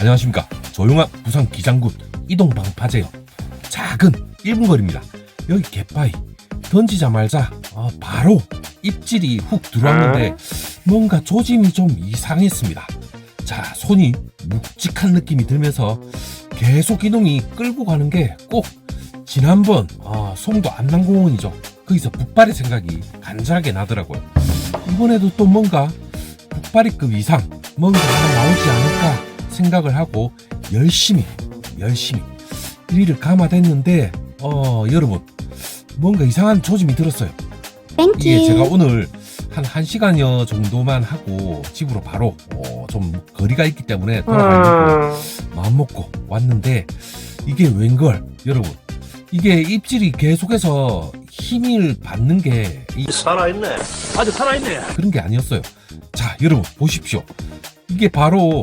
안녕하십니까. 조용한 부산 기장군 이동방 파제요. 작은 1분 거리입니다. 여기 갯바위 던지자마자 어, 바로 입질이 훅 들어왔는데 뭔가 조짐이 좀 이상했습니다. 자 손이 묵직한 느낌이 들면서 계속 이동이 끌고 가는 게 꼭 지난번 어, 송도 안남공원이죠. 거기서 북발의 생각이 간절하게 나더라고요. 이번에도 또 뭔가 북발이급 이상 뭔가 나오지 않을까 생각을 하고 열심히 열심히 일을 감아댔는데 어 여러분 뭔가 이상한 조짐이 들었어요 땡큐. 이게 제가 오늘 한 1시간여 정도만 하고 집으로 바로 어, 좀 거리가 있기 때문에 돌아가려고 마음 먹고 왔는데 이게 웬걸 여러분 이게 입질이 계속해서 힘을 받는 게 이- 살아있네. 아주 살아있네. 그런 게 아니었어요. 자, 여러분 보십시오. 이게 바로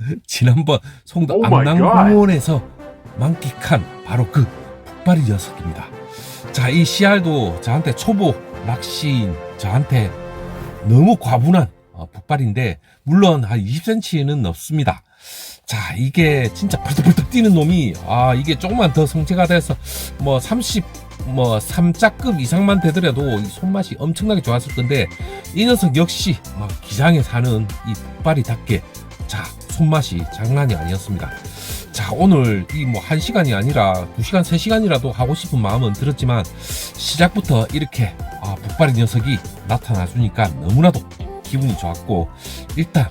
지난번 송도 Oh my 안남공원에서 만끽한 바로 그 북발이 녀석입니다. 자, 이 씨알도 저한테 초보 낚시인 저한테 너무 과분한 어, 북발인데 물론 한 20cm는 넘습니다. 자, 이게 진짜 벌떡벌떡 뛰는 놈이 아 이게 조금만 더 성체가 돼서 뭐 30, 뭐 3자급 이상만 되더라도 이 손맛이 엄청나게 좋았을 건데 이 녀석 역시 아, 기장에 사는 이 북발이답게 자 손맛이 장난이 아니었습니다. 자 오늘 이 뭐 한 시간이 아니라 두 시간 세 시간이라도 하고 싶은 마음은 들었지만 시작부터 이렇게 아 북발이 녀석이 나타나 주니까 너무나도 기분이 좋았고 일단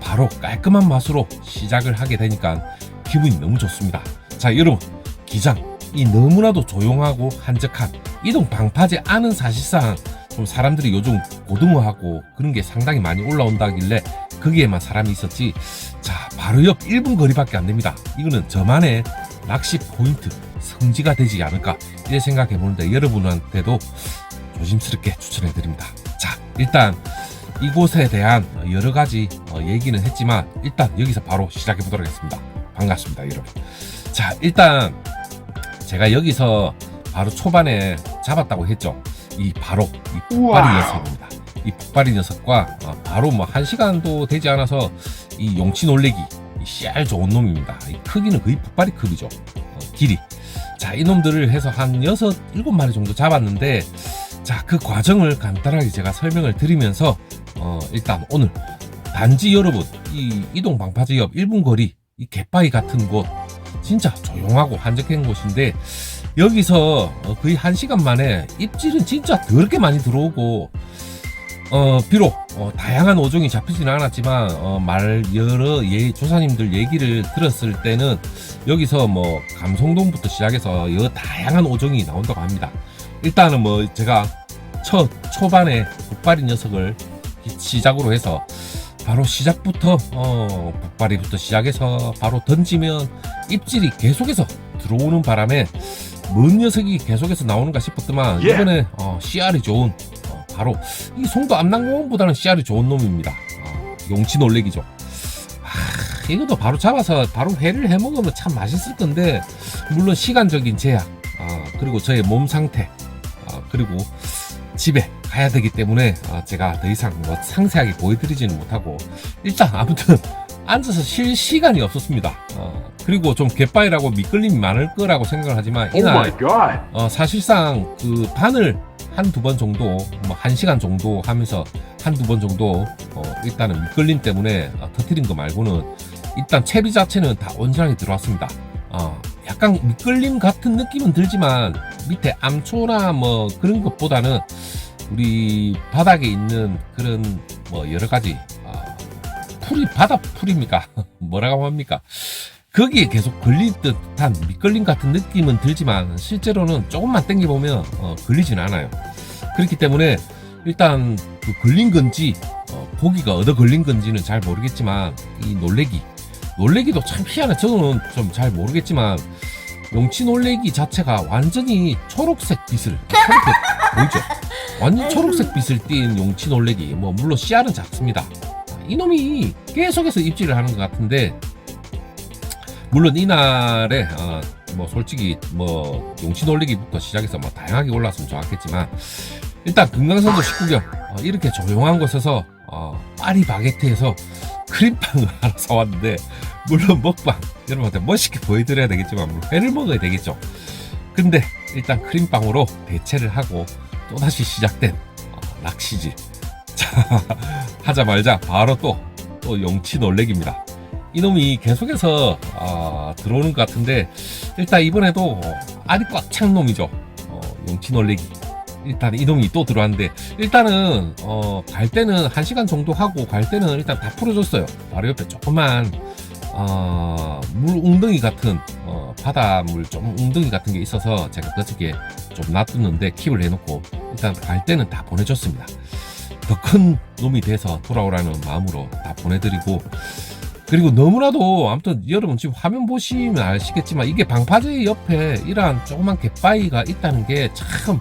바로 깔끔한 맛으로 시작을 하게 되니까 기분이 너무 좋습니다. 자 여러분 기장 이 너무나도 조용하고 한적한 이동 방파제 안은 사실상 좀 사람들이 요즘 고등어하고 그런 게 상당히 많이 올라온다길래 거기에만 사람이 있었지. 자 바로 옆 1분 거리밖에 안 됩니다. 이거는 저만의 낚시 포인트 성지가 되지 않을까 이렇게 생각해 보는데 여러분한테도 조심스럽게 추천해 드립니다. 자 일단 이곳에 대한 여러 가지 어, 얘기는 했지만 일단 여기서 바로 시작해 보도록 하겠습니다. 반갑습니다 여러분. 자 일단 제가 여기서 바로 초반에 잡았다고 했죠. 이 바로 이 북발이 녀석입니다. 이 북발이 녀석과 어, 바로 뭐 한 시간도 되지 않아서 이 용치 놀래기 이 씨알 좋은 놈입니다. 이 크기는 거의 북발이 크기죠. 어, 길이. 자, 이 놈들을 해서 한 여섯 일곱 마리 정도 잡았는데 자, 그 과정을 간단하게 제가 설명을 드리면서 어, 일단 오늘 단지 여러분 이 이동 방파제 옆 1분 거리 이 갯바위 같은 곳 진짜 조용하고 한적한 곳인데 여기서 어, 거의 한 시간 만에 입질은 진짜 더럽게 많이 들어오고 어 비록 어, 다양한 어종이 잡히지는 않았지만 어, 말 여러 예 조사님들 얘기를 들었을 때는 여기서 뭐 감성돔부터 시작해서 여러 다양한 어종이 나온다고 합니다. 일단은 뭐 제가 첫 초반에 북발이 녀석을 시작으로 해서 바로 시작부터 어 북발이부터 시작해서 바로 던지면 입질이 계속해서 들어오는 바람에 뭔 녀석이 계속해서 나오는가 싶었더만 예. 이번에 어, CR이 좋은 어, 바로 이 송도 암낭공원보다는 CR이 좋은 놈입니다. 어, 용치 놀래기죠. 아, 이것도 바로 잡아서 바로 회를 해 먹으면 참 맛있을 건데 물론 시간적인 제약 아, 그리고 저의 몸 상태 아, 그리고 집에 가야 되기 때문에 아, 제가 더 이상 뭐 상세하게 보여드리지는 못하고 일단 아무튼 앉아서 쉴 시간이 없었습니다. 어, 그리고 좀 갯바위라고 미끌림이 많을 거라고 생각을 하지만 오 이날. 어, 사실상 그 바늘 한두 번 정도, 뭐 한 시간 정도 하면서 한 두 번 정도 어, 일단은 미끌림 때문에 어, 터트린 거 말고는 일단 채비 자체는 다 온전하게 들어왔습니다. 어, 약간 미끌림 같은 느낌은 들지만 밑에 암초나 뭐 그런 것보다는 우리 바닥에 있는 그런 뭐 여러 가지 어, 풀이 바다 풀입니까? 뭐라고 합니까? 거기에 계속 걸릴 듯한 미끌림 같은 느낌은 들지만 실제로는 조금만 당겨 보면 어, 걸리진 않아요. 그렇기 때문에 일단 그 걸린 건지 어, 고기가 얻어 걸린 건지는 잘 모르겠지만 이 놀래기 놀래기도 참 희한해. 저는 좀 잘 모르겠지만 용치 놀래기 자체가 완전히 초록색 빛을 초록색 보이죠? 완전 초록색 빛을 띤 용치 놀래기 뭐 물론 씨알은 작습니다. 이놈이 계속해서 입질을 하는 것 같은데 물론 이날에 어, 뭐 솔직히 뭐 용치 놀리기부터 시작해서 뭐 다양하게 올랐으면 좋았겠지만 일단 금강산도 19경 어, 이렇게 조용한 곳에서 어, 파리 바게트에서 크림빵을 하나 사왔는데 물론 먹방 여러분한테 멋있게 보여드려야 되겠지만 물론 회를 먹어야 되겠죠. 근데 일단 크림빵으로 대체를 하고 또다시 시작된 어, 낚시질. 자 하자 말자 바로 또, 또 용치 놀래기입니다. 이놈이 계속해서 아, 들어오는 것 같은데 일단 이번에도 알이 꽉찬 놈이죠. 어, 용치 놀래기. 일단 이놈이 또 들어왔는데 일단은 어, 갈 때는 한 시간 정도 하고 갈 때는 일단 다 풀어줬어요. 바로 옆에 조그만 어, 물 웅덩이 같은 어, 바닷물 좀 웅덩이 같은 게 있어서 제가 그쪽에 좀 놔뒀는데 킵을 해놓고 일단 갈 때는 다 보내줬습니다. 더 큰 놈이 돼서 돌아오라는 마음으로 다 보내드리고 그리고 너무나도 아무튼 여러분 지금 화면 보시면 아시겠지만 이게 방파제 옆에 이러한 조그만 갯바위가 있다는 게 참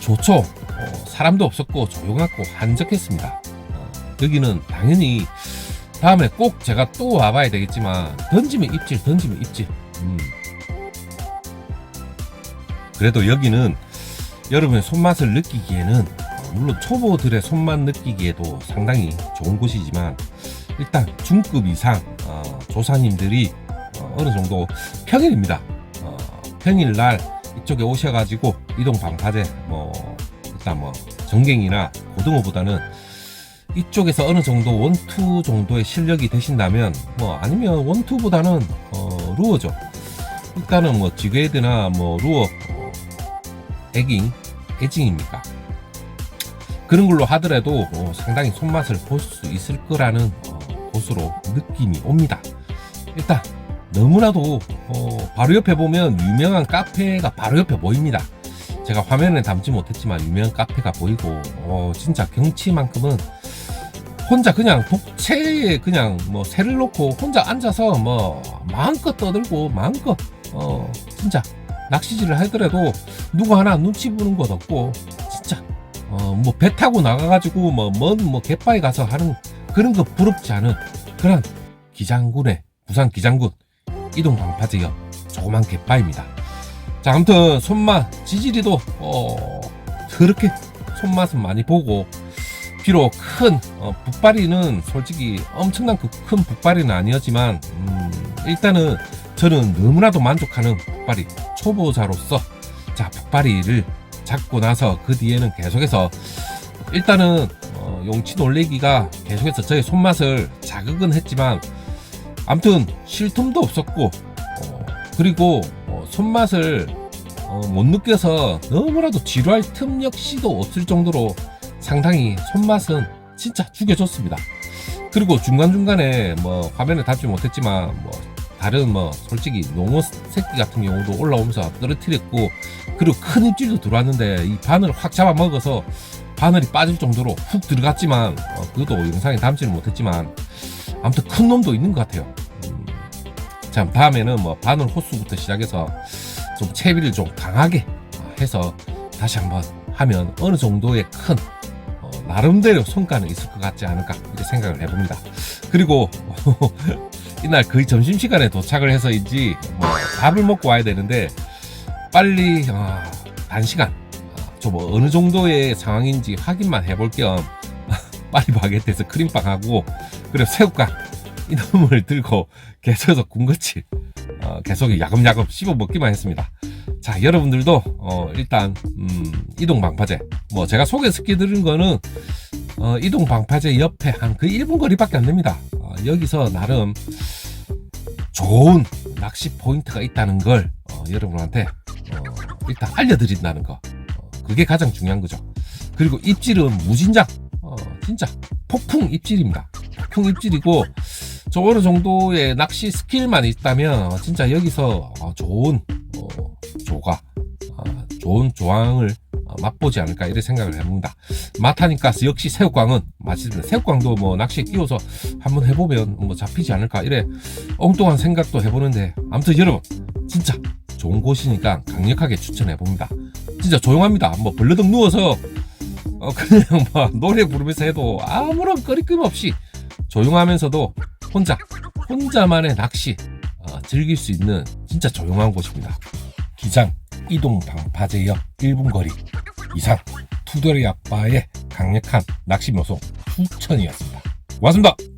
좋죠. 어, 사람도 없었고 조용하고 한적했습니다. 어, 여기는 당연히 다음에 꼭 제가 또 와봐야 되겠지만 던지면 입질 던지면 입질 음. 그래도 여기는 여러분의 손맛을 느끼기에는 어, 물론 초보들의 손맛 느끼기에도 상당히 좋은 곳이지만 일단 중급 이상 어, 조사님들이 어, 어느 정도 평일입니다 어, 평일날 이쪽에 오셔가지고 이동 방파제 뭐 일단 뭐 전갱이나 고등어보다는 이쪽에서 어느 정도 원투 정도의 실력이 되신다면 뭐 아니면 원투보다는 어, 루어죠. 일단은 뭐 지그헤드나 뭐 루어 어, 에깅 에징입니까? 그런 걸로 하더라도 어, 상당히 손맛을 볼 수 있을 거라는 어, 곳으로 느낌이 옵니다. 일단 너무나도 어, 바로 옆에 보면 유명한 카페가 바로 옆에 보입니다. 제가 화면에 담지 못했지만 유명한 카페가 보이고 어, 진짜 경치만큼은 혼자 그냥 독채에 그냥 뭐 새를 놓고 혼자 앉아서 뭐 마음껏 떠들고 마음껏 어 진짜 낚시질을 하더라도 누구 하나 눈치 보는 것 없고 어 뭐 배 타고 나가가지고 뭐먼뭐 갯바위 가서 하는 그런 거 부럽지 않은 그런 기장군의 부산 기장군 이동 방파제역 조그만 갯바위입니다. 자 아무튼 손맛 지지리도 어 그렇게 손맛은 많이 보고 비록 큰 어, 북발이는 솔직히 엄청난 그 큰 북발이는 아니었지만 음, 일단은 저는 너무나도 만족하는 북발이 초보자로서 자 북발이를 잡고 나서 그 뒤에는 계속해서 일단은 어, 용치 놀래기가 계속해서 저의 손맛을 자극은 했지만 아무튼 쉴 틈도 없었고 어, 그리고 어, 손맛을 어, 못 느껴서 너무나도 지루할 틈 역시도 없을 정도로 상당히 손맛은 진짜 죽여줬습니다. 그리고 중간중간에 뭐 화면에 담지 못했지만 뭐 다른 뭐 솔직히 농어 새끼 같은 경우도 올라오면서 떨어뜨렸고 그리고 큰 입질도 들어왔는데 이 바늘을 확 잡아먹어서 바늘이 빠질 정도로 훅 들어갔지만 어, 그것도 영상에 담지는 못했지만 아무튼 큰 놈도 있는 것 같아요. 음, 참 다음에는 뭐 바늘 호수부터 시작해서 좀 채비를 좀 강하게 해서 다시 한번 하면 어느 정도의 큰 어, 나름대로 성과는 있을 것 같지 않을까 이렇게 생각을 해봅니다. 그리고 이날 거의 점심 시간에 도착을 해서인지 뭐 밥을 먹고 와야 되는데 빨리 어, 단시간 어, 좀뭐 어느 정도의 상황인지 확인만 해볼 겸 빨리 바게트에서 크림빵하고 그리고 새우깡 이놈을 들고 계속해서 군것질 어, 계속 야금야금 씹어 먹기만 했습니다. 자, 여러분들도 어, 일단 음, 이동 방파제 뭐 제가 소개시켜 드린 거는 어, 이동 방파제 옆에 한 그 1분 거리밖에 안 됩니다. 어, 여기서 나름 좋은 낚시 포인트가 있다는 걸 어, 여러분한테 어, 일단 알려드린다는 거 어, 그게 가장 중요한 거죠. 그리고 입질은 무진장 어, 진짜 폭풍 입질입니다. 폭풍 입질이고 저 어느 정도의 낚시 스킬만 있다면 어, 진짜 여기서 어, 좋은 어, 조가 어, 좋은 조항을 어, 맛보지 않을까 이런 생각을 해봅니다. 마타니까스 역시 새우깡은 맛있습니다. 새우깡도 뭐 낚시에 끼워서 한번 해보면 뭐 잡히지 않을까 이래 엉뚱한 생각도 해보는데 아무튼 여러분 진짜 좋은 곳이니까 강력하게 추천해 봅니다. 진짜 조용합니다. 뭐 벌러덩 누워서 어, 그냥 뭐 노래 부르면서 해도 아무런 거리낌 없이 조용하면서도 혼자 혼자만의 낚시 어, 즐길 수 있는 진짜 조용한 곳입니다. 기장 이동 방파제역 1분 거리 이상 투덜이 아빠의 강력한 낚시 묘소 추천이었습니다. 고맙습니다.